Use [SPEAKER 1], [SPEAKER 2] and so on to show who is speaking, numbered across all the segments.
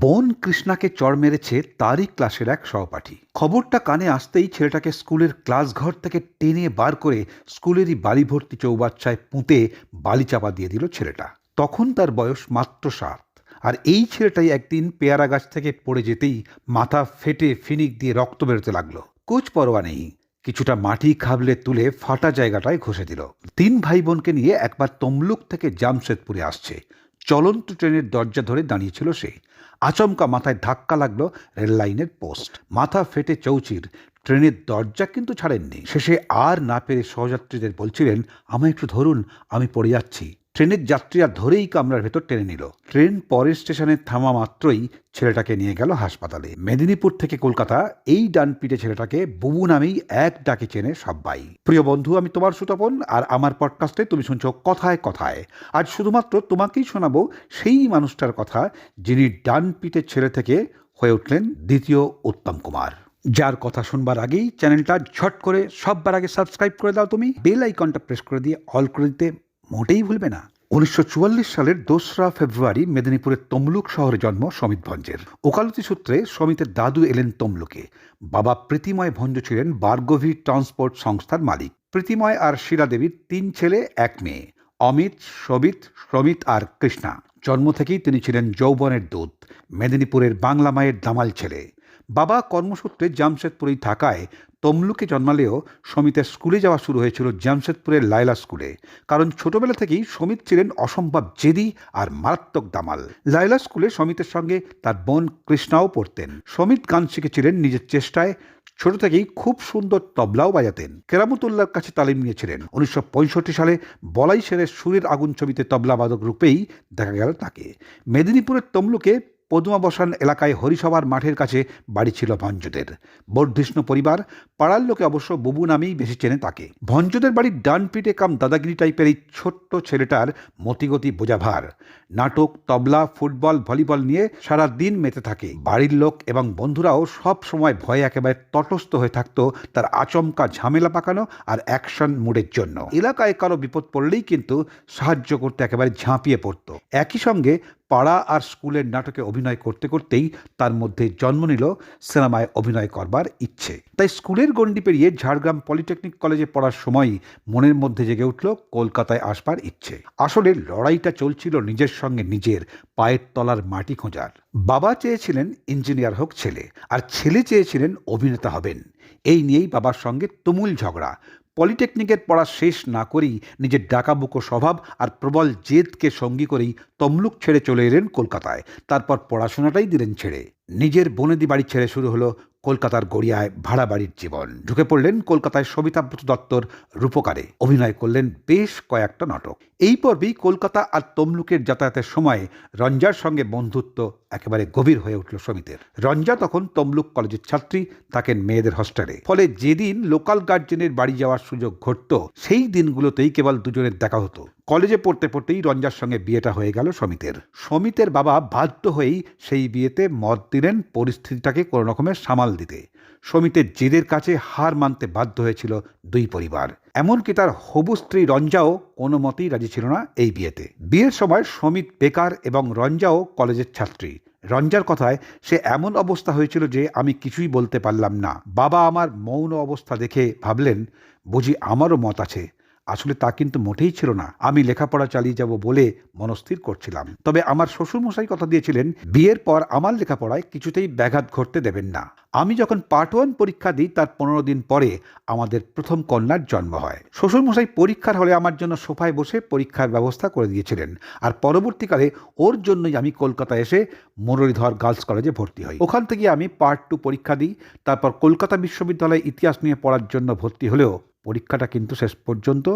[SPEAKER 1] বোন কৃষ্ণাকে চড় মেরেছে তারই ক্লাসের এক সহপাঠী। খবরটা কানে আসতেই ছেলেটাকে স্কুলের ক্লাস ঘর থেকে টেনে বার করে স্কুলেরই বালি ভর্তি চৌবাচ্চায় পুঁতে বালি চাপা দিয়ে দিল ছেলেটা। তখন তার বয়স মাত্র সাত। আর এই ছেলেটাই একদিন পেয়ারা গাছ থেকে পড়ে যেতেই মাথা ফেটে ফিনিক দিয়ে রক্ত বেরোতে লাগল। কোচ পরোয়া নেই। কিছুটা মাটি খাবলে তুলে ফাটা জায়গাটায় ঘষে দিল। তিন ভাই বোনকে নিয়ে একবার তমলুক থেকে জামশেদপুরে আসছে। চলন্ত ট্রেনের দরজা ধরে দাঁড়িয়েছিল সে। আচমকা মাথায় ধাক্কা লাগল রেললাইনের পোস্ট। মাথা ফেটে চৌচির। ট্রেনের দরজা কিন্তু ছাড়েননি। শেষে আর না পেরে সহযাত্রীদের বলছিলেন, আমায় একটু ধরুন, আমি পড়ে যাচ্ছি। ট্রেনের যাত্রীরা ধরেই কামরার ভেতর টেনে নিল। ট্রেন পরের স্টেশনে থামা মাত্রই ছেলেটাকে নিয়ে গেল হাসপাতালে। মেদিনীপুর থেকে কলকাতা, এই ডানপিটে ছেলেটাকে বুবু নামেই এক ডাকে চেনে সব্বাই। প্রিয় বন্ধু, আমি তোমার সুতপন, আর আমার পডকাস্টে তুমি শুনছো কথায় কথায়। আজ শুধুমাত্র তোমাকেই শোনাবো সেই মানুষটার কথা, যিনি ডানপিটে ছেলে থেকে হয়ে উঠলেন দ্বিতীয় উত্তম কুমার। যার কথা শুনবার আগেই চ্যানেলটা ঝট করে সববার আগে সাবস্ক্রাইব করে দাও তুমি। বেল আইকনটা প্রেস করে দিয়ে অল করে দিতে মোটেই ভুলবে না। উনিশশো চুয়াল্লিশ সালের দোসরা ফেব্রুয়ারি মেদিনীপুরের তমলুক শহরে জন্ম সমিত ভঞ্জের। ওকালতি সূত্রে সমিতের দাদু এলেন তমলুকে। বাবা প্রীতিময় ভঞ্জ ছিলেন বার্গভি ট্রান্সপোর্ট সংস্থার মালিক। প্রীতিময় আর শিলা দেবীর তিন ছেলে, এক মেয়ে। অমিত, সবিত, সমিত আর কৃষ্ণা। জন্ম থেকেই তিনি ছিলেন যৌবনের দূত, মেদিনীপুরের বাংলা মায়ের দামাল ছেলে। বাবা কর্মসূত্রে জামশেদপুরেই থাকায় তমলুকে জন্মালেও সমিতের স্কুলে যাওয়া শুরু হয়েছিল জামশেদপুরের লায়লা স্কুলে, কারণ ছোটবেলা থেকেই সমিত ছিলেন অসম্ভব জেদি আর মারাত্মক দামাল। লায়লা স্কুলে সমিতের সঙ্গে তার বোন কৃষ্ণাও পড়তেন। সমিত গান শিখেছিলেন নিজের চেষ্টায়। ছোট থেকেই খুব সুন্দর তবলাও বাজাতেন। কেরামতুল্লার কাছে তালিম নিয়েছিলেন। উনিশশো পঁয়ষট্টি সালে বলাই সেরের সুরের আগুন ছবিতে তবলাবাদক রূপেই দেখা গেল তাকে। মেদিনীপুরের তমলুকে পদুমা বসান এলাকায় হরিসভার মাঠের কাছে বাড়ি ছিল ভঞ্জদের। বর্ধিষ্ণু পরিবার, পাড়ার লোকে অবশ্য বুবু নামেই বেশি চেনে তাকে। ভঞ্জদের বাড়ির ডান পিঠে কাম দাদাগিরি টাইপের এই ছোট্ট ছেলেটার মতিগতি বোঝাভার। নাটক, তবলা, ফুটবল, ভলিবল নিয়ে সারা দিন মেতে থাকে। বাড়ির লোক এবং বন্ধুরাও সব সময় ভয়ে একেবারে তটস্থ হয়ে থাকতো তার আচমকা ঝামেলা পাকানো আর অ্যাকশন মুডের জন্য। এলাকায় কারও বিপদ পড়লেই কিন্তু সাহায্য করতে একেবারে ঝাঁপিয়ে পড়তো। একই সঙ্গে পাড়া আর স্কুলের নাটকে অভিনয় করতে করতেই তার মধ্যে জন্ম নিল সিনেমায় অভিনয় করবার ইচ্ছে। তাই স্কুলের গণ্ডি পেরিয়ে ঝাড়গ্রাম পলিটেকনিক কলেজে পড়ার সময়ই মনের মধ্যে জেগে উঠল কলকাতায় আসবার ইচ্ছে। আসলে লড়াইটা চলছিল নিজের সঙ্গে নিজের, পায়ের তলার মাটি খোঁজার। বাবা চেয়েছিলেন ইঞ্জিনিয়ার হোক ছেলে, আর ছেলে চেয়েছিলেন অভিনেতা হবেন। এই নিয়েই বাবার সঙ্গে তুমুল ঝগড়া। পলিটেকনিকের পড়া শেষ না করেই নিজের ডাকাবুকো স্বভাব আর প্রবল জেদকে সঙ্গী করেই তমলুক ছেড়ে চলে এলেন কলকাতায়। তারপর পড়াশোনাটাই দিলেন ছেড়ে। নিজের বনেদি বাড়ি ছেড়ে শুরু হলো কলকাতার গড়িয়ায় ভাড়া বাড়ির জীবন। ঢুকে পড়লেন কলকাতায় সবিতাব্রত দত্তর রূপকারে। অভিনয় করলেন বেশ কয়েকটা নাটক। এই পর্বেই কলকাতা আর তমলুকের যাতায়াতের সময় রঞ্জার সঙ্গে বন্ধুত্ব একেবারে গভীর হয়ে উঠল সমিতের। রঞ্জা তখন তমলুক কলেজের ছাত্রী, থাকেন মেয়েদের হস্টেলে। ফলে যেদিন লোকাল গার্জেনের বাড়ি যাওয়ার সুযোগ ঘটত, সেই দিনগুলোতেই কেবল দুজনের দেখা হতো। কলেজে পড়তে পড়তেই রঞ্জার সঙ্গে বিয়েটা হয়ে গেল সমিতের। সমিতের বাবা বাধ্য হয়েই সেই বিয়েতে মত দিলেন পরিস্থিতিটাকে কোনো রকমের সামাল দিতে। সমিতের জেদের কাছে হার মানতে বাধ্য হয়েছিল দুই পরিবার। এমনকি তার হবু স্ত্রী রঞ্জাও কোনো মতেই রাজি ছিল না এই বিয়েতে। বিয়ের সময় সমিত বেকার এবং রঞ্জাও কলেজের ছাত্রী। রঞ্জার কথায়, সে এমন অবস্থা হয়েছিল যে আমি কিছুই বলতে পারলাম না। বাবা আমার মৌন অবস্থা দেখে ভাবলেন, বুঝি আমারও মত আছে। আসলে তা কিন্তু মোটেই ছিল না। আমি লেখাপড়া চালিয়ে যাব বলে মনস্থির করছিলাম। তবে আমার শ্বশুরমশাই কথা দিয়েছিলেন, বিয়ের পর আমার লেখাপড়ায় কিছুতেই ব্যাঘাত ঘটতে দেবেন না। আমি যখন পার্ট ওয়ান পরীক্ষা দিই, তার পনেরো দিন পরে আমাদের প্রথম কন্যার জন্ম হয়। শ্বশুরমশাই পরীক্ষার হলে আমার জন্য সোফায় বসে পরীক্ষার ব্যবস্থা করে দিয়েছিলেন। আর পরবর্তীকালে ওর জন্যই আমি কলকাতা এসে মুরলীধর গার্লস কলেজে ভর্তি হই। ওখান থেকে আমি পার্ট টু পরীক্ষা দিই, তারপর কলকাতা বিশ্ববিদ্যালয়ে ইতিহাস নিয়ে পড়ার জন্য ভর্তি হলেও পরীক্ষাটা কিন্তু শেষ পর্যন্ত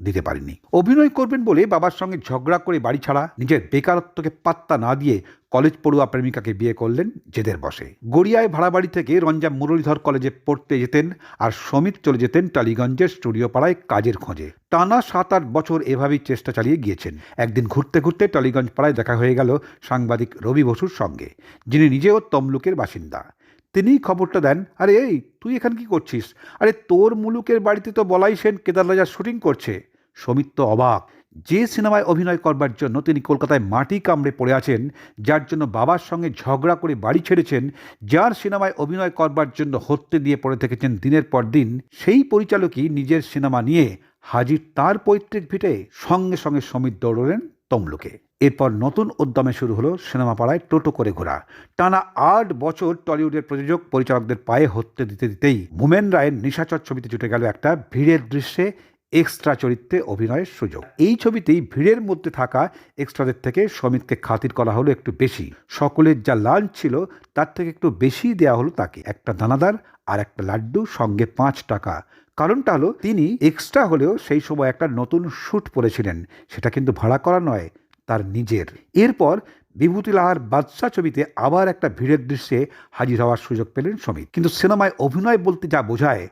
[SPEAKER 1] দিতে পারিনি অভিনয় করবেন বলে বাবার সঙ্গে ঝগড়া করে বাড়ি ছাড়া নিজের বেকারত্বকে পাত্তা না দিয়ে কলেজ পড়ুয়া প্রেমিকাকে বিয়ে করলেন জেদের বসে। গড়িয়ায় ভাড়া বাড়ি থেকে রঞ্জা মুরলীধর কলেজে পড়তে যেতেন আর সমিত চলে যেতেন টালিগঞ্জের স্টুডিও পাড়ায় কাজের খোঁজে। টানা সাত আট বছর এভাবেই চেষ্টা চালিয়ে গিয়েছেন। একদিন ঘুরতে ঘুরতে টালিগঞ্জ পাড়ায় দেখা হয়ে গেল সাংবাদিক রবি বসুর সঙ্গে, যিনি নিজেও তমলুকের বাসিন্দা। তিনিই খবরটা দেন। আরে এই, তুই এখানে কি করছিস? আরে তোর মুলুকের বাড়িতে তো বলাই সেন কেদার রাজার শুটিং করছে। সমিত তো অবাক। যে সিনেমায় অভিনয় করবার জন্য তিনি কলকাতায় মাটি কামড়ে পড়ে আছেন, যার জন্য বাবার সঙ্গে ঝগড়া করে বাড়ি ছেড়েছেন, যার সিনেমায় অভিনয় করবার জন্য হত্যে দিয়ে পড়ে থেকেছেন দিনের পর দিন, সেই পরিচালকই নিজের সিনেমা নিয়ে হাজির তার পৈতৃক ভিটে সঙ্গে সঙ্গে সমিত দৌড়লেন। তমলুকে। এরপর নতুন উদ্যমে শুরু হলো সিনেমা পাড়ায় টোটো করে ঘোরা। টানা আট বছর টলিউডের প্রযোজক, পরিচালকদের পায়ে হত্যে দিতে দিতেই মোমেন রায়ের নিশাচর ছবিতে জুটে গেল একটা ভিড়ের দৃশ্যে এক্সট্রা চরিত্রে অভিনয়ের সুযোগ। এই ছবিতেই ভিড়ের মধ্যে থাকা এক্সট্রাদের থেকে সমিতকে খাতির করা হলো একটু বেশি। সকলের যা লাঞ্চ ছিল, তার থেকে একটু বেশি দেওয়া হলো তাকে। একটা দানাদার আর একটা লাড্ডু সঙ্গে পাঁচ টাকা। কারণটা হলো, তিনি এক্সট্রা হলেও সেই সময় একটা নতুন শ্যুট পরেছিলেন। সেটা কিন্তু ভাড়া করা নয়, তার নিজের। এরপর বিভূতিলাহার বাদশাহ ছবিতে আবার একটা ভিড়ের দৃশ্যে হাজির হওয়ার সুযোগ পেলেন সমিত কিন্তু সিনেমায় অভিনয় বলতে যা বোঝায়,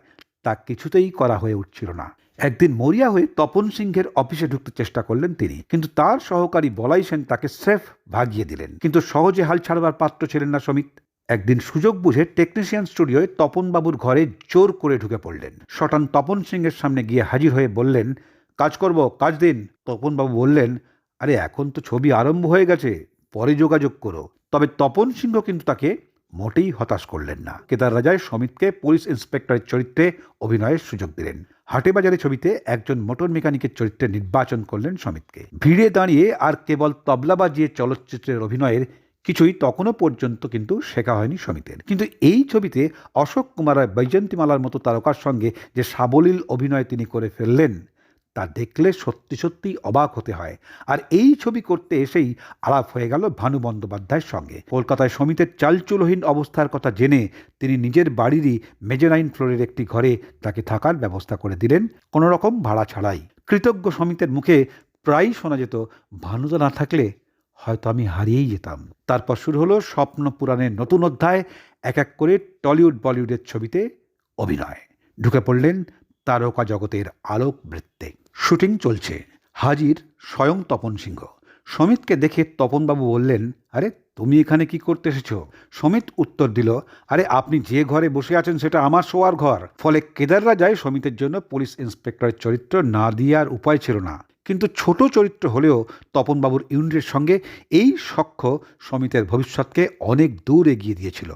[SPEAKER 1] তা কিছুতেই করা হয়ে উঠছিল না। একদিন মরিয়া হয়ে তপন সিংহের অফিসে ঢুকতে চেষ্টা করলেন তিনি, কিন্তু তার সহকারী বলাই সেন তাকে স্রেফ ভাগিয়ে দিলেন। কিন্তু সহজে হাল ছাড়বার পাত্র ছিলেন না সমিত একদিন সুযোগ বুঝে টেকনিশিয়ান স্টুডিওয় তপনবাবুর ঘরে জোর করে ঢুকে পড়লেন। শটান তপন সিংহের সামনে গিয়ে হাজির হয়ে বললেন, কাজ করব, কাজ দিন। তপনবাবু বললেন, আরে, এখন তো ছবি আরম্ভ হয়ে গেছে, পরে যোগাযোগ করো। তবে তপন সিংহ কিন্তু তাকে মোটেই হতাশ করলেন না। কেদার রাজায় সমিতকে পুলিশ ইন্সপেক্টরের চরিত্রে অভিনয়ের সুযোগ দিলেন। হাটেবাজারে ছবিতে একজন মোটর মেকানিকের চরিত্রে নির্বাচন করলেন সমিতকে। ভিড়ে দাঁড়িয়ে আর কেবল তবলা বাজিয়ে চলচ্চিত্রের অভিনয়ের কিছুই তখনও পর্যন্ত কিন্তু শেখা হয়নি সমিতের। কিন্তু এই ছবিতে অশোক কুমার রায় বৈজয়ন্তীমালার মতো তারকার সঙ্গে যে সাবলীল অভিনয় তিনি করে ফেললেন, তা দেখলে সত্যি সত্যি অবাক হতে হয়। আর এই ছবি করতে এসেই আলাপ হয়ে গেল ভানু বন্দ্যোপাধ্যায়ের সঙ্গে। কলকাতায় সমিতের চালচুলহীন অবস্থার কথা জেনে তিনি নিজের বাড়িরই মেজেনাইন ফ্লোরের একটি ঘরে তাকে থাকার ব্যবস্থা করে দিলেন, কোনো রকম ভাড়া ছাড়াই। কৃতজ্ঞ সমিতের মুখে প্রায়ই শোনা যেত, ভানুদা না থাকলে হয়তো আমি হারিয়েই যেতাম। তারপর শুরু হলো স্বপ্ন পুরাণের নতুন অধ্যায়, এক এক করে টলিউড বলিউডের ছবিতে অভিনয়। ঢুকে পড়লেন তারকা জগতের আলোক বৃত্তে শুটিং চলছে। হাজির স্বয়ং তপন সিংহ। সমিতকে দেখে তপনবাবু বললেন, আরে, তুমি এখানে কি করতে এসেছ? সমিত উত্তর দিল, আরে, আপনি যে ঘরে বসে আছেন সেটা আমার শোয়ার ঘর। ফলে কেদাররা যায় সমিতের জন্য পুলিশ ইন্সপেক্টরের চরিত্র না দিয়ে আর উপায় ছিল না। কিন্তু ছোট চরিত্র হলেও তপনবাবুর ইউনিটের সঙ্গে এই সখ্য সমিতের ভবিষ্যৎকে অনেক দূর এগিয়ে দিয়েছিল।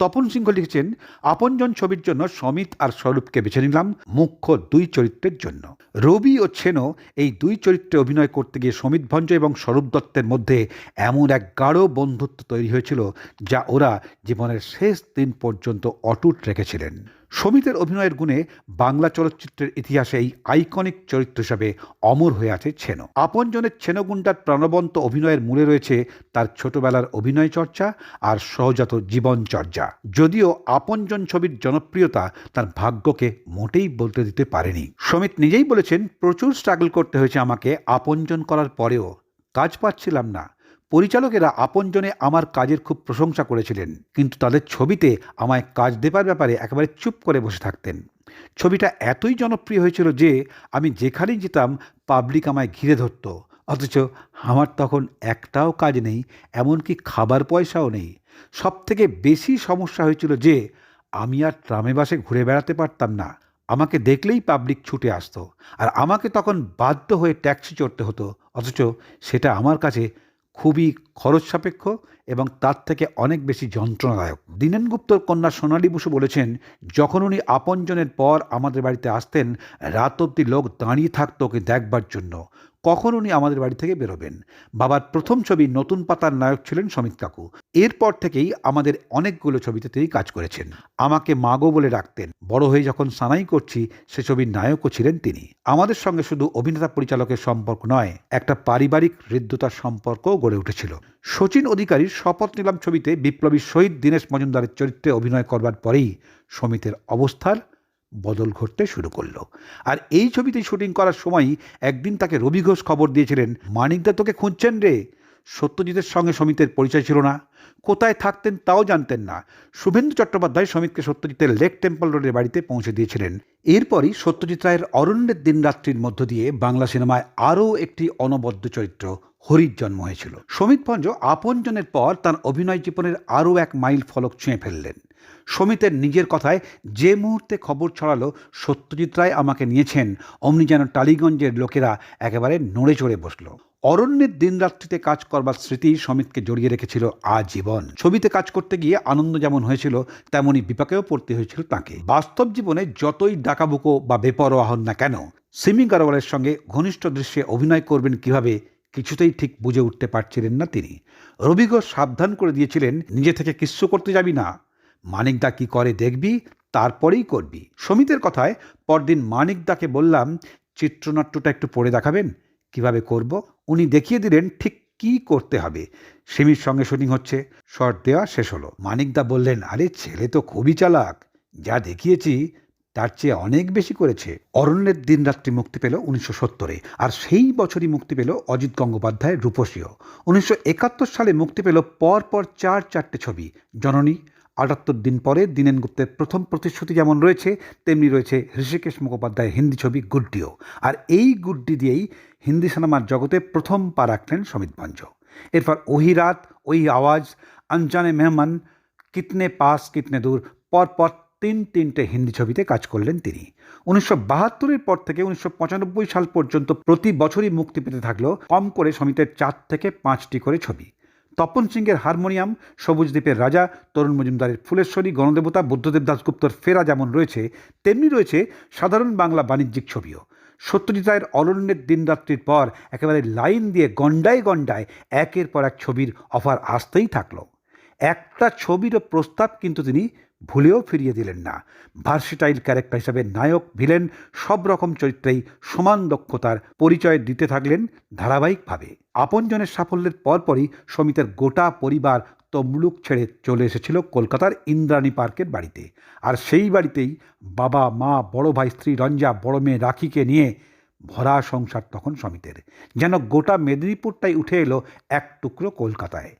[SPEAKER 1] তপন সিংহ লিখেছেন, আপনজন ছবির জন্য সমিত আর স্বরূপকে বেছে নিলাম মুখ্য দুই চরিত্রের জন্য। রবি ও ছেনো এই দুই চরিত্রে অভিনয় করতে গিয়ে সমিত ভঞ্জ এবং স্বরূপ দত্তের মধ্যে এমন এক গাঢ় বন্ধুত্ব তৈরি হয়েছিল যা ওরা জীবনের শেষ দিন পর্যন্ত অটুট রেখেছিলেন। সমিতের অভিনয়ের গুণে বাংলা চলচ্চিত্রের ইতিহাসে এই আইকনিক চরিত্র হিসাবে অমর হয়ে আছে ছেনো। আপনজনের ছেনগুন্ডার প্রাণবন্ত অভিনয়ের মূলে রয়েছে তার ছোটবেলার অভিনয় চর্চা আর সহজাত জীবন চর্চা। যদিও আপনজন ছবির জনপ্রিয়তা তার ভাগ্যকে মোটেই বলতে দিতে পারেনি। সমিত নিজেই বলেছেন, প্রচুর স্ট্রাগল করতে হয়েছে আমাকে, আপনজন করার পরেও কাজ পাচ্ছিলাম না। পরিচালকেরা আপনজনে আমার কাজের খুব প্রশংসা করেছিলেন, কিন্তু তাদের ছবিতে আমায় কাজ দেবার ব্যাপারে একেবারে চুপ করে বসে থাকতেন। ছবিটা এতই জনপ্রিয় হয়েছিল যে আমি যেখানেই যেতাম পাবলিক আমায় ঘিরে ধরত। অথচ আমার তখন একটাও কাজ নেই, এমনকি খাবার পয়সাও নেই। সব থেকে বেশি সমস্যা হয়েছিল যে আমি আর ট্রামে বাসে ঘুরে বেড়াতে পারতাম না। আমাকে দেখলেই পাবলিক ছুটে আসতো। আর আমাকে তখন বাধ্য হয়ে ট্যাক্সি চড়তে হতো। অথচ সেটা আমার কাছে খুবই খরচ সাপেক্ষ এবং তার থেকে অনেক বেশি যন্ত্রণাদায়ক। দীনেন গুপ্তর কন্যা সোনালী বসু বলেছেন, যখন উনি আপনজনের পর আমাদের বাড়িতে আসতেন, রাত অব্দি লোক দাঁড়িয়ে থাকতো ওকে দেখবার জন্য। কখন উনি আমাদের বাড়ি থেকে বেরোবেন? বাবার প্রথম ছবি নতুন পাতার নায়ক ছিলেন সমিত কাকু। এরপর থেকেই আমাদের অনেকগুলো ছবিতে তিনি কাজ করেছেন। আমাকে মাগো বলে ডাকতেন। বড় হয়ে যখন সানাই করছি, সে ছবির নায়কও ছিলেন তিনি। আমাদের সঙ্গে শুধু অভিনেতা পরিচালকের সম্পর্ক নয়, একটা পারিবারিক হৃদ্যতার সম্পর্কও গড়ে উঠেছিল। শচীন অধিকারীর শপথ নিলাম ছবিতে বিপ্লবী শহীদ দীনেশ মজুমদারের চরিত্রে অভিনয় করবার পরেই সমিতের অবস্থার বদল ঘটতে শুরু করল। আর এই ছবিতে শুটিং করার সময় একদিন তাকে রবি ঘোষ খবর দিয়েছিলেন মানিকদা তোকে খুঁজছেন রে? সত্যজিতের সঙ্গে সমিতের পরিচয় ছিল না। কোথায় থাকতেন তাও জানতেন না। শুভেন্দু চট্টোপাধ্যায় সমিতকে সত্যজিতের লেক টেম্পল রোডের বাড়িতে পৌঁছে দিয়েছিলেন। এরপরই সত্যজিৎ রায়ের অরণ্যের দিনরাত্রির মধ্য দিয়ে বাংলা সিনেমায় আরও একটি অনবদ্য চরিত্র, হরির জন্ম হয়েছিল। সমিত ভঞ্জ আপনজনের পর তার অভিনয় জীবনের আরও এক মাইল ফলক ছুঁয়ে ফেললেন। সমিতের নিজের কথায় যে মুহূর্তে খবর ছড়ালো, সত্যজিৎ রায় আমাকে নিয়েছেন। অমনি যেন টালিগঞ্জের লোকেরা একেবারে নড়ে চড়ে বসল। অরণ্যের দিনরাত্রিতে কাজ করবার স্মৃতি সমিতকে জড়িয়ে রেখেছিল আজীবন। ছবিতে কাজ করতে গিয়ে আনন্দ যেমন হয়েছিল তেমনই বিপাকেও পড়তে হয়েছিল তাকে। বাস্তব জীবনে যতই ডাকাবুকো বা বেপরোয়া হন না কেন, সিমি গারোয়ালের সঙ্গে ঘনিষ্ঠ দৃশ্যে অভিনয় করবেন কীভাবে, কিছুতেই ঠিক বুঝে উঠতে পারছিলেন না তিনি। রবিঘ সাবধান করে দিয়েছিলেন, নিজে থেকে কিস্সু করতে যাবি না। মানিকদা কি করে দেখবি, তারপরেই করবি। সমিতের কথায় পরদিন মানিকদাকে বললাম, চিত্রনাট্যটা একটু পড়ে দেখাবেন, কীভাবে করব? উনি দেখিয়ে দিলেন, ঠিক কি করতে হবে? সিমির সঙ্গে শুটিং হচ্ছে শর্ট দেওয়া শেষ হলো। মানিকদা বললেন, আরে ছেলে তো খুবই চালাক, যা দেখিয়েছি তার চেয়ে অনেক বেশি করেছে। অরণ্যের দিনরাত্রি মুক্তি পেল উনিশশো সত্তরে, আর সেই বছরই মুক্তি পেল অজিত গঙ্গোপাধ্যায়ের রূপসীও উনিশশো একাত্তর সালে মুক্তি পেল পর পর চার চারটে ছবি, জননী আটাত্তর দিন পরে দীনেন গুপ্তের প্রথম প্রতিশ্রুতি যেমন রয়েছে, তেমনি রয়েছে ঋষিকেশ মুখোপাধ্যায়ের হিন্দি ছবি গুড্ডিও। আর এই গুড্ডি দিয়েই হিন্দি সিনেমার জগতে প্রথম পা রাখলেন সমিত ভঞ্জ এরপর ওহি রাত ওই আওয়াজ, আনজানে মেহমান, কিতনে পাস, কিতনে দূর পরপর তিন তিনটে হিন্দি ছবিতে কাজ করলেন তিনি। উনিশশো বাহাত্তরের পর থেকে উনিশশো পঁচানব্বই সাল পর্যন্ত প্রতি বছরই মুক্তি পেতে থাকল কম করে সমিতের চার থেকে পাঁচটি করে ছবি। তপন সিংয়ের হারমোনিয়াম সবুজদ্বীপের রাজা, তরুণ মজুমদারের ফুলেশ্বরী, গণদেবতা, বুদ্ধদেব দাসগুপ্তর ফেরা যেমন রয়েছে, তেমনি রয়েছে সাধারণ বাংলা বাণিজ্যিক ছবিও। সত্যজিৎ রায়ের অরণ্যের দিনরাত্রির পর একেবারে লাইন দিয়ে গণ্ডায় গণ্ডায় একের পর এক ছবির অফার আসতেই থাকল। একটা ছবিরও প্রস্তাব কিন্তু তিনি ভুলেও ফিরিয়ে দিলেন না। ভার্সিটাইল ক্যারেক্টার হিসাবে নায়ক, ভিলেন সব রকম চরিত্রেই সমান দক্ষতার পরিচয় দিতে থাকলেন ধারাবাহিকভাবে। আপনজনের সাফল্যের পরপরই সমিতের গোটা পরিবার তমলুক ছেড়ে চলে এসেছিল কলকাতার ইন্দ্রাণী পার্কের বাড়িতে। আর সেই বাড়িতেই বাবা, মা, বড় ভাই, স্ত্রী, রঞ্জা, বড় মেয়ে রাখিকে নিয়ে ভরা সংসার তখন সমিতের। যেন গোটা মেদিনীপুরটাই উঠে এলো এক টুকরো কলকাতায়।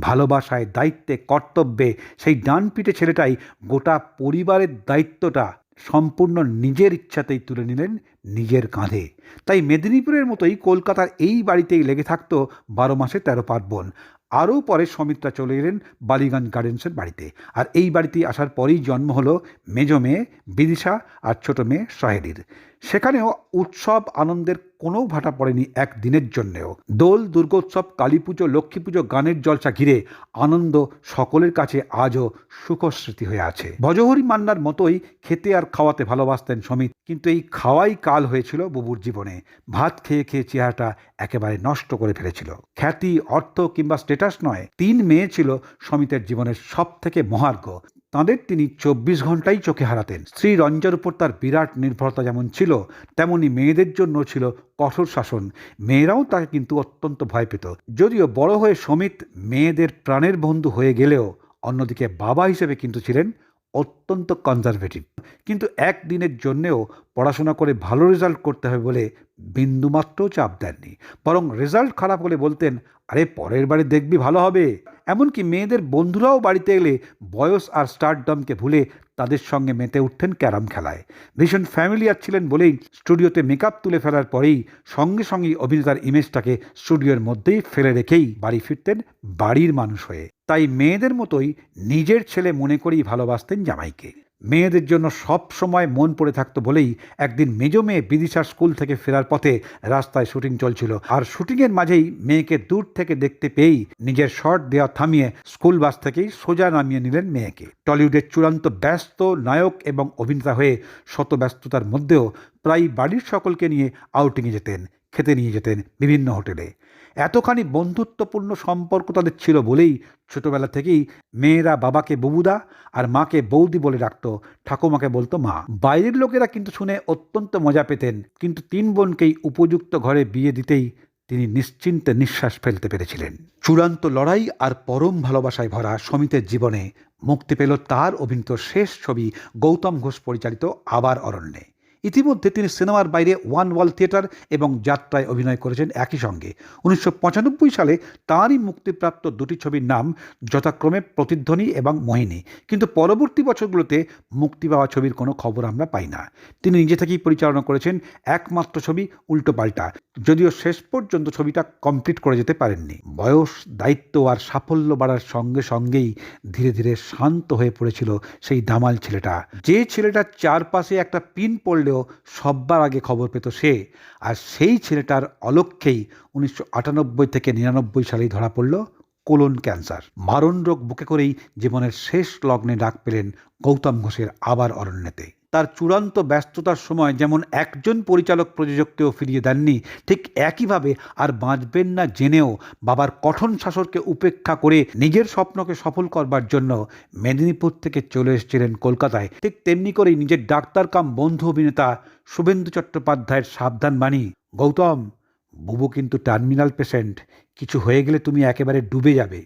[SPEAKER 1] ভালোবাসায় দায়িত্বে, কর্তব্যে, সেই ডান পিঠে ছেলেটাই গোটা পরিবারের দায়িত্বটা সম্পূর্ণ নিজের ইচ্ছাতেই তুলে নিলেন নিজের কাঁধে। তাই মেদিনীপুরের মতোই কলকাতার এই বাড়িতেই লেগে থাকতো বারো মাসে তেরো পার্বণ। আরও পরে সমিত্রা চলে এলেন বালিগঞ্জ গার্ডেন্সের বাড়িতে। আর এই বাড়িতে আসার পরেই জন্ম হলো মেজ মেয়ে, বিদিশা আর ছোট মেয়ে সহেলির। সেখানেও উৎসব, আনন্দের কোনো ভাটা পড়েনি এক দিনের জন্যেও। দোল, দুর্গোৎসব, কালী পুজো, লক্ষ্মী পুজো, গানের জলসা ঘিরে আনন্দ সকলের কাছে আজও সুখস্মৃতি হয়ে আছে। ভজহরি মান্নার মতোই খেতে আর খাওয়াতে ভালোবাসতেন সমিত, কিন্তু এই খাওয়াই কাল হয়েছিল বুবুর জীবনে। ভাত খেয়ে খেয়ে চেহারাটা একেবারে নষ্ট করে ফেলেছিল। খ্যাতি, অর্থ কিংবা স্টেটাস নয়, তিন মেয়ে ছিল সমিতের জীবনের সব থেকে মহার্ঘ। তাঁদের তিনি চব্বিশ ঘন্টাই চোখে হারাতেন। স্ত্রী রঞ্জার উপর তার বিরাট নির্ভরতা যেমন ছিল, তেমনি মেয়েদের জন্য ছিল কঠোর শাসন। মেয়েরাও তাকে কিন্তু অত্যন্ত ভয় পেত। যদিও বড় হয়ে সমিত মেয়েদের প্রাণের বন্ধু হয়ে গেলেও অন্যদিকে বাবা হিসেবে কিন্তু ছিলেন অত্যন্ত কনজারভেটিভ কিন্তু একদিনের জন্যেও পড়াশোনা করে ভালো রেজাল্ট করতে হবে বলে বিন্দুমাত্রও চাপ দেননি। বরং রেজাল্ট খারাপ হলে বলতেন, আরে, পরের বারে দেখবি ভালো হবে। এমনকি মেয়েদের বন্ধুরাও বাড়িতে এলে বয়স আর স্টারডমকে ভুলে তাদের সঙ্গে মেতে উঠতেন ক্যারাম খেলায়। ভীষণ ফ্যামিলিয়ার ছিলেন বলেই স্টুডিওতে মেকআপ তুলে ফেলার পরেই সঙ্গে সঙ্গেই অভিনেতার ইমেজটাকে স্টুডিওর মধ্যেই ফেলে রেখেই বাড়ি ফিরতেন বাড়ির মানুষ হয়ে। তাই মেয়েদের মতোই নিজের ছেলে মনে করেই ভালোবাসতেন জামাইকে। মেয়েদের জন্য সব সময় মন পড়ে থাকতো বলেই একদিন মেজো মেয়ে বিদিশার স্কুল থেকে ফেরার পথে রাস্তায় শুটিং চলছিল। আর শুটিংয়ের মাঝেই মেয়েকে দূর থেকে দেখতে পেয়েই নিজের শর্ট দেওয়া থামিয়ে স্কুল বাস থেকেই সোজা নামিয়ে নিলেন মেয়েকে। টলিউডের চূড়ান্ত ব্যস্ত নায়ক এবং অভিনেতা হয়ে শত ব্যস্ততার মধ্যেও প্রায় বাড়ির সকলকে নিয়ে আউটিংয়ে যেতেন, খেতে নিয়ে যেতেন বিভিন্ন হোটেলে। এতখানি বন্ধুত্বপূর্ণ সম্পর্ক তাদের ছিল বলেই ছোটবেলা থেকেই মেয়েরা বাবাকে ববুদা আর মাকে বৌদি বলে ডাকতো, ঠাকুমাকে বলতো মা। বাইরের লোকেরা কিন্তু শুনে অত্যন্ত মজা পেতেন, কিন্তু তিন বোনকেই উপযুক্ত ঘরে বিয়ে দিতেই তিনি নিশ্চিন্তে নিঃশ্বাস ফেলতে পেরেছিলেন। চূড়ান্ত লড়াই আর পরম ভালোবাসায় ভরা সমিতের জীবনে মুক্তি পেল তার অভিনীত শেষ ছবি গৌতম ঘোষ পরিচালিত আবার অরণ্যে। ইতিমধ্যে তিনি সিনেমার বাইরে ওয়ান ওয়াল থিয়েটার এবং যাত্রায় অভিনয় করেছেন একই সঙ্গে। উনিশশো পঁচানব্বই সালে তাঁরই মুক্তিপ্রাপ্ত দুটি ছবির নাম যথাক্রমে প্রতিধ্বনি এবং মোহিনী। কিন্তু পরবর্তী বছরগুলোতে মুক্তি পাওয়া ছবির কোনো খবর আমরা পাই না। তিনি নিজে থেকেই পরিচালনা করেছেন একমাত্র ছবি উল্টো পাল্টা। যদিও শেষ পর্যন্ত ছবিটা কমপ্লিট করে যেতে পারেননি। বয়স, দায়িত্ব আর সাফল্য বাড়ার সঙ্গে সঙ্গেই ধীরে ধীরে শান্ত হয়ে পড়েছিল সেই দামাল ছেলেটা। যে ছেলেটার চারপাশে একটা পিন পড়লেও সব্বার আগে খবর পেত সে। আর সেই ছেলেটার অলক্ষ্যেই উনিশশো আটানব্বই থেকে নিরানব্বই সালেই ধরা পড়ল কোলন ক্যান্সার। মারণ রোগ বুকে করেই জীবনের শেষ লগ্নে ডাক পেলেন গৌতম ঘোষের আবার অরণ্যেতে। তার চূড়ান্ত ব্যস্ততার সময় যেমন একজন পরিচালক প্রযোজককেও ফিরিয়ে দেননি, ঠিক একইভাবে আর বাঁচবেন না জেনেও বাবার কঠোর শাসনকে উপেক্ষা করে নিজের স্বপ্নকে সফল করবার জন্য মেদিনীপুর থেকে চলে এসেছিলেন কলকাতায়। ঠিক তেমনি করেই নিজের ডাক্তার কাম বন্ধু অভিনেতা শুভেন্দু চট্টোপাধ্যায়ের সাবধান বাণী, গৌতম, বুবু কিন্তু টার্মিনাল পেশেন্ট, কিছু হয়ে গেলে তুমি একেবারে ডুবে যাবে।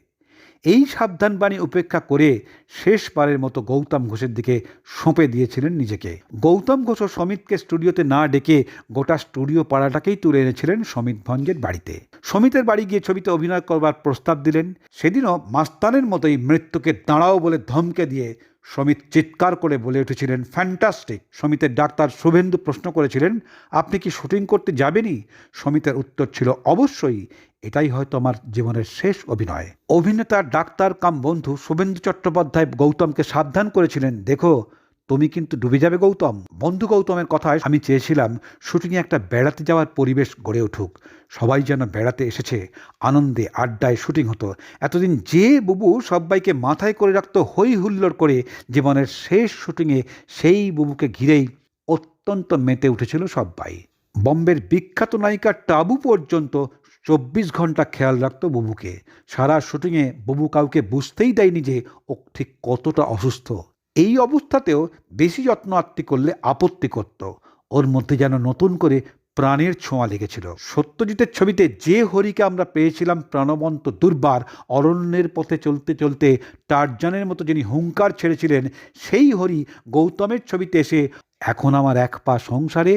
[SPEAKER 1] এই সাবধানবাণী উপেক্ষা করে শেষবারের মতো গৌতম ঘোষের দিকে সঁপে দিয়েছিলেন নিজেকে। গৌতম ঘোষ ও সমিতকে স্টুডিওতে না ডেকে গোটা স্টুডিও পাড়াটাকেই তুলে এনেছিলেন সমিত ভঞ্জের বাড়িতে। সমিতের বাড়ি গিয়ে ছবিতে অভিনয় করবার প্রস্তাব দিলেন। সেদিনও মাস্তানের মতোই মৃত্যুকে দাঁড়াও বলে ধমকে দিয়ে সমিত চিৎকার করে বলে উঠেছিলেন, ফ্যান্টাস্টিক! সমিতের ডাক্তার শুভেন্দু প্রশ্ন করেছিলেন, আপনি কি শুটিং করতে যাবেনই? সমিতের উত্তর ছিল, অবশ্যই। এটাই হয়তো আমার জীবনের শেষ অভিনয়। অভিনেতা, ডাক্তার, কাম বন্ধু শুভেন্দু চট্টোপাধ্যায় গৌতমকে সাবধান করেছিলেন। দেখো, তুমি কিন্তু ডুবে যাবে গৌতম। বন্ধু গৌতমের কথায় আমি চেয়েছিলাম, শুটিংয়ে একটা বেড়াতে যাওয়ার পরিবেশ গড়ে উঠুক। সবাই যেন বেড়াতে এসেছে, আনন্দে আড্ডায় শুটিং হতো। এতদিন যে বুবু সবাইকে মাথায় করে রাখত হই হুল্লোড় করে জীবনের শেষ শুটিংয়ে, সেই বুবুকে ঘিরেই অত্যন্ত মেতে উঠেছিল সবাই বম্বের বিখ্যাত নায়িকা টাবু পর্যন্ত চব্বিশ ঘণ্টা খেয়াল রাখত বুবুকে। সারা শুটিংয়ে বুবু কাউকে বুঝতেই দেয়নি যে ও ঠিক কতটা অসুস্থ। এই অবস্থাতেও বেশি যত্ন আত্মি করলে আপত্তি করত। ওর মধ্যে যেন নতুন করে প্রাণের ছোঁয়া লেগেছিল। সত্যজিতের ছবিতে যে হরিকে আমরা পেয়েছিলাম প্রাণবন্ত দুর্বার, অরণ্যের পথে চলতে চলতে টারজানের মতো যিনি হুঙ্কার ছেড়েছিলেন, সেই হরি গৌতমের ছবিতে এসে এখন আমার এক পা সংসারে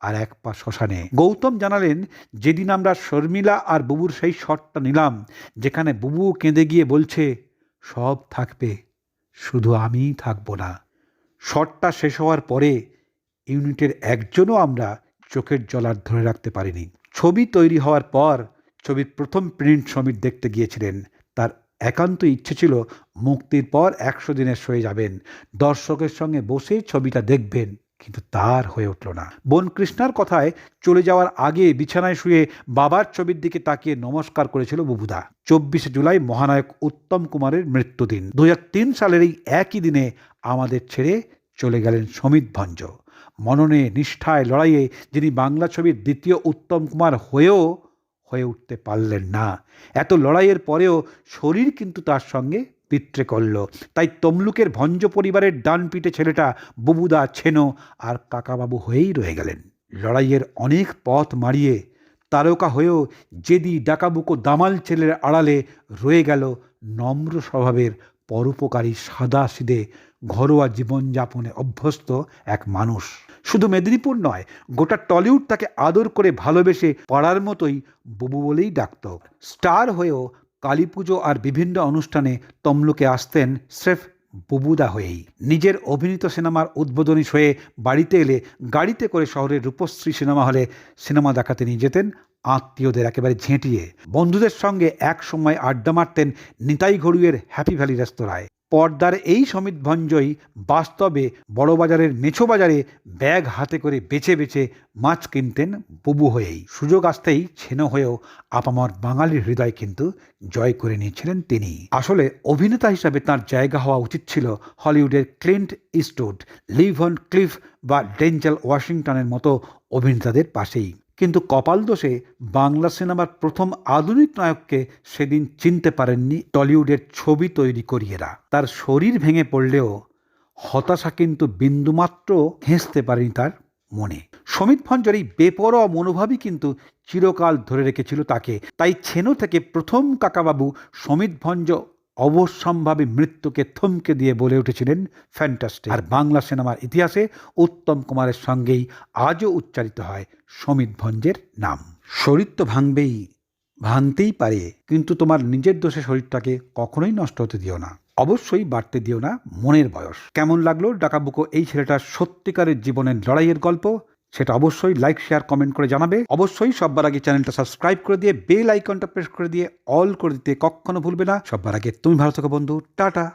[SPEAKER 1] আর এক পা শ্মশানে। গৌতম জানালেন, যেদিন আমরা শর্মিলা আর বুবুর সেই শটটা নিলাম, যেখানে বুবু কেঁদে গিয়ে বলছে, সব থাকবে, শুধু আমিই থাকব না। শটটা শেষ হওয়ার পরে ইউনিটের একজনও আমরা চোখের জল আর ধরে রাখতে পারিনি। ছবি তৈরি হওয়ার পর ছবির প্রথম প্রিন্ট সমীর দেখতে গিয়েছিলেন। তার একান্ত ইচ্ছে ছিল, মুক্তির পর একশো দিনের সয়ে যাবেন। দর্শকের সঙ্গে বসে ছবিটা দেখবেন। কিন্তু তার হয়ে উঠল না। বোন কৃষ্ণার কথায় চলে যাওয়ার আগে বিছানায় শুয়ে বাবার ছবির দিকে তাকিয়ে নমস্কার করেছিল বুবুদা। চব্বিশে জুলাই মহানায়ক উত্তম কুমারের মৃত্যুদিন। দু হাজার তিন সালের এই একই দিনে আমাদের ছেড়ে চলে গেলেন সমিত ভঞ্জ। মননে, নিষ্ঠায় লড়াইয়ে যিনি বাংলা ছবির দ্বিতীয় উত্তম কুমার হয়েও হয়ে উঠতে পারলেন না। এত লড়াইয়ের পরেও শরীর কিন্তু তার সঙ্গে পিত্রে করল। তাই তমলুকের ভঞ্জ পরিবারের ডান পিঠে ছেলেটা বুবুদা, ছেনো আর কাকাবাবু হয়েই রয়ে গেলেন। লড়াইয়ের অনেক পথ মারিয়ে তারকা হয়েও জেদি, ডাকাবুকো দামাল ছেলের আড়ালে রয়ে গেল নম্র স্বভাবের পরোপকারী সাদা সিদে ঘরোয়া জীবনযাপনে অভ্যস্ত এক মানুষ। শুধু মেদিনীপুর নয়, গোটা টলিউড তাকে আদর করে ভালোবেসে পাড়ার মতোই বুবু বলেই ডাকত। স্টার হয়েও কালী পুজো আর বিভিন্ন অনুষ্ঠানে তমলুকে আসতেন স্রেফ বুবুদা হয়েই। নিজের অভিনীত সিনেমার উদ্বোধনী হয়ে বাড়িতে এলে গাড়িতে করে শহরের রূপশ্রী সিনেমা হলে সিনেমা দেখাতে নিয়ে যেতেন আত্মীয়দের একেবারে ঝেঁটিয়ে। বন্ধুদের সঙ্গে এক সময় আড্ডা মারতেন নিতাই ঘড়ুয়ের হ্যাপি ভ্যালি রেস্তোরাঁয়। পর্দার এই সমিত ভঞ্জই বাস্তবে বড়বাজারের মেছো বাজারে ব্যাগ হাতে করে বেছে বেছে মাছ কিনতেন বুবু হয়েই। সুযোগ আসতেই ছেনো হয়েও আপামর বাঙালির হৃদয় কিন্তু জয় করে নিয়েছিলেন তিনি। আসলে অভিনেতা হিসাবে তার জায়গা হওয়া উচিত ছিল হলিউডের Clint Eastwood Lee Van Cleef বা ডেঞ্জেল ওয়াশিংটনের মতো অভিনেতাদের পাশেই। কিন্তু কপাল দোষে বাংলা সিনেমার প্রথম আধুনিক নায়ককে সেদিন চিনতে পারেননি টলিউডের ছবি তৈরি করিয়েরা। তার শরীর ভেঙে পড়লেও হতাশা কিন্তু বিন্দুমাত্র হেসতে পারেনি তার মনে। সমিত ভঞ্জের এই বেপরোয়া মনোভাবই কিন্তু চিরকাল ধরে রেখেছিল তাকে। তাই ছেনো থেকে প্রথম কাকাবাবু সমিত ভঞ্জ অবশ্যম্ভাবী মৃত্যুকে থমকে দিয়ে বলে উঠেছিলেন ফ্যান্টাস্টিক। আর বাংলা সিনেমার ইতিহাসে উত্তম কুমারের সঙ্গেই আজও উচ্চারিত হয় সমিত ভঞ্জের নাম। শরীর তো ভাঙবেই, ভাঙতেই পারে, কিন্তু তোমার নিজের দোষে শরীরটাকে কখনোই নষ্ট হতে দিও না, অবশ্যই বাড়তে দিও না মনের বয়স। কেমন লাগল ডাকাবুকো এই ছেলেটার সত্যিকারের জীবনের লড়াইয়ের গল্প? সেটা অবশ্যই লাইক শেয়ার কমেন্ট করে জানাবে। অবশ্যই সবার আগে চ্যানেলটা সাবস্ক্রাইব করে দিয়ে বেল আইকনটা প্রেস করে দিয়ে অল করে দিতে কখনো ভুলবে না। সবার আগে তুমি ভালো থাকো বন্ধু। টাটা।